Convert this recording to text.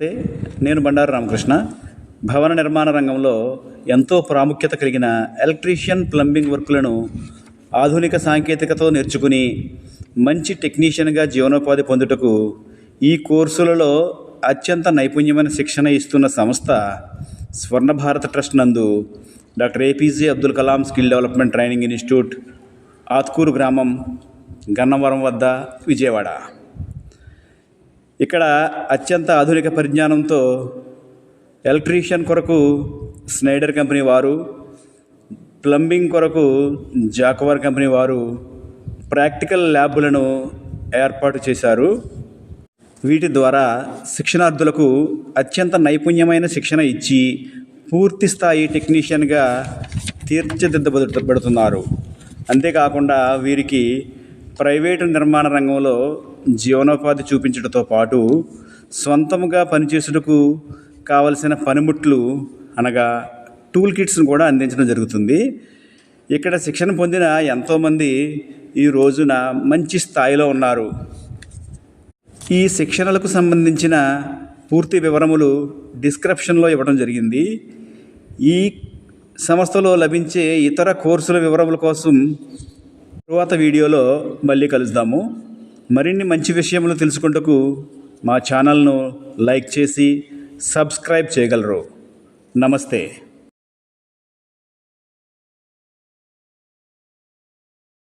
నమస్తే. నేను బండారు రామకృష్ణ. భవన నిర్మాణ రంగంలో ఎంతో ప్రాముఖ్యత కలిగిన ఎలక్ట్రీషియన్ ప్లంబింగ్ వర్కులను ఆధునిక సాంకేతికతో నేర్చుకుని మంచి టెక్నీషియన్గా జీవనోపాధి పొందుటకు ఈ కోర్సులలో అత్యంత నైపుణ్యమైన శిక్షణ ఇస్తున్న సంస్థ స్వర్ణ భారత ట్రస్ట్ నందు doctor APJ Abdul Kalam skill development training institute Atkuru గ్రామం గన్నవరం వద్ద విజయవాడ. ఇక్కడ అత్యంత ఆధునిక పరిజ్ఞానంతో ఎలక్ట్రీషియన్ కొరకు స్నైడర్ కంపెనీ వారు ప్లంబింగ్ కొరకు జాకవర్ కంపెనీ వారు ప్రాక్టికల్ ల్యాబులను ఏర్పాటు చేశారు. వీటి ద్వారా శిక్షణార్థులకు అత్యంత నైపుణ్యమైన శిక్షణ ఇచ్చి పూర్తి స్థాయి టెక్నీషియన్గా తీర్చిదిద్దబడుతున్నారు. అంతేకాకుండా వీరికి ప్రైవేటు నిర్మాణ రంగంలో జీవనోపాధి చూపించడంతో పాటు సొంతముగా పనిచేసుటకు కావలసిన పనిముట్లు అనగా టూల్ కిట్స్ను కూడా అందించడం జరుగుతుంది. ఇక్కడ శిక్షణ పొందిన ఎంతోమంది ఈ రోజున మంచి స్థాయిలో ఉన్నారు. ఈ శిక్షణలకు సంబంధించిన పూర్తి వివరములు డిస్క్రిప్షన్లో ఇవ్వడం జరిగింది. ఈ సంస్థలో లభించే ఇతర కోర్సుల వివరముల కోసం తరువాత వీడియోలో మళ్ళీ కలుద్దాము. మరిన్ని మంచి విషయములు తెలుసుకుంటకు మా ఛానల్ను లైక్ చేసి సబ్స్క్రైబ్ చేయగలరు. నమస్తే.